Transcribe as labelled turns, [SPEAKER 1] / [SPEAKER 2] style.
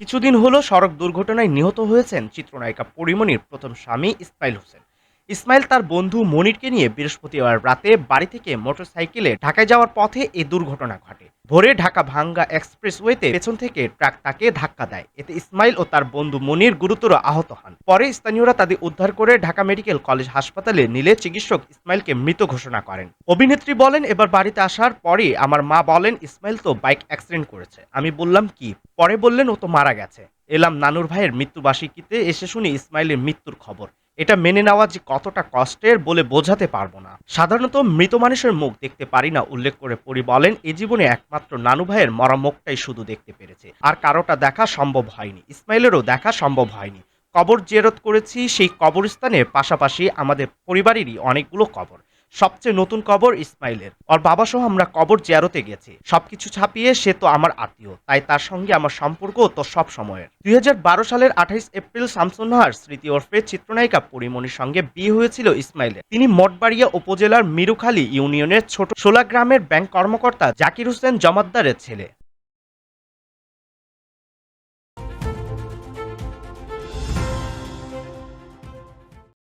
[SPEAKER 1] কিছুদিন হলো সড়ক দুর্ঘটনায় নিহত হয়েছেন চিত্রনায়িকা পরিমণির প্রথম স্বামী ইসমাইল হোসেন। ইসমাইল তার বন্ধু মনিরকে নিয়ে বৃহস্পতিবার রাতে বাড়ি থেকে মোটরসাইকেলে ঢাকায় যাওয়ার পথে এই দুর্ঘটনা ঘটে। ভোরে ঢাকা ভাঙ্গা এক্সপ্রেসওয়েতে পেছন থেকে ট্রাক তাকে ধাক্কা দেয়। এতে ইসমাইল ও তার বন্ধু মনির গুরুতর আহত হন। পরে স্থানীয়রা তাদের উদ্ধার করে ঢাকা মেডিকেল কলেজ হাসপাতালে নিলে চিকিৎসক ইসমাইলকে মৃত ঘোষণা করেন। অভিনেত্রী বলেন, এবার বাড়িতে আসার পরে আমার মা বলেন, ইসমাইল তো বাইক অ্যাক্সিডেন্ট করেছে। আমি বললাম, কি? পরে বললেন, ও তো মারা গেছে। এলাম নানুর ভাইয়ের মৃত্যুবার্ষিকীতে এসে শুনি ইসমাইলের মৃত্যুর খবর। এটা মেনে নেওয়া যে কতটা কষ্টের বলে বোঝাতে পারব না। সাধারণত মৃত মানুষের মুখ দেখতে পারি না, উল্লেখ করে পরি বলেন, এ জীবনে একমাত্র নানু ভাইয়ের মরা মুখটাই শুধু দেখতে পেরেছে। আর কারোটা দেখা সম্ভব হয়নি, ইসমাইলেরও দেখা সম্ভব হয়নি। কবর জেরত করেছি, সেই কবরস্থানের পাশাপাশি আমাদের পরিবারেরই অনেকগুলো কবর। সবচেয়ে নতুন কবর ইসমাইলের। ওর বাবা সহ আমরা কবর জিয়ারতে গেছি। সবকিছু ছাপিয়ে সে তো আমার আত্মীয়। তাই তার সঙ্গে আমার সম্পর্ক তো সব সময়ের। দুই হাজার বারো সালের আঠাইশ এপ্রিল শামসুন্নাহার স্মৃতি ওরফে চিত্রনায়িকা পরিমণির সঙ্গে বিয়ে হয়েছিল ইসমাইলের। তিনি মঠবাড়িয়া উপজেলার মিরুখালী ইউনিয়নের ছোট সোলা গ্রামের ব্যাংক কর্মকর্তা জাকির হোসেন জমাদ্দারের ছেলে।